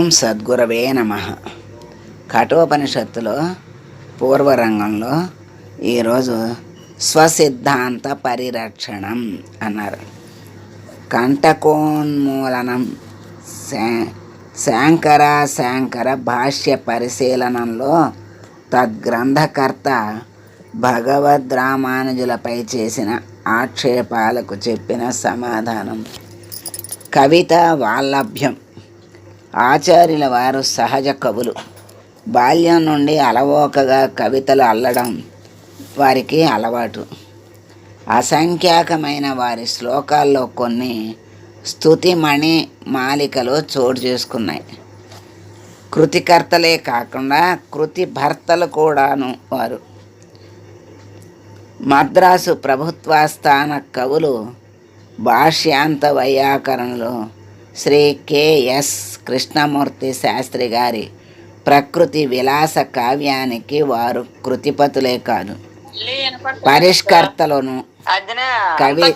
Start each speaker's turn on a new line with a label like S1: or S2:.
S1: ఓం సద్గురవే నమ. కఠోపనిషత్తులో పూర్వరంగంలో ఈరోజు స్వసిద్ధాంత పరిరక్షణం అన్నారు. కంటకోన్మూలనం శా- శాంకర శాంకర భాష్య పరిశీలనంలో తద్గ్రంథకర్త భగవద్ రామానుజులపై చేసిన ఆక్షేపాలకు చెప్పిన సమాధానం. కవిత వాల్లభ్యం. ఆచార్యుల వారు సహజ కవులు. బాల్యం నుండి అలవోకగా కవితలు అల్లడం వారికి అలవాటు. అసంఖ్యాకమైన వారి శ్లోకాల్లో కొన్ని స్థుతిమణి మాలికలో చోటు చేసుకున్నాయి. కృతికర్తలే కాకుండా కృతి భర్తలు కూడాను వారు. మద్రాసు ప్రభుత్వాస్థాన కవులు భాష్యాంత వైయాకరణలో శ్రీ కెఎస్ కృష్ణమూర్తి శాస్త్రి గారి ప్రకృతి విలాస కావ్యానికి వారు కృతిపతులే కాదు. పరిష్కర్తలను కవి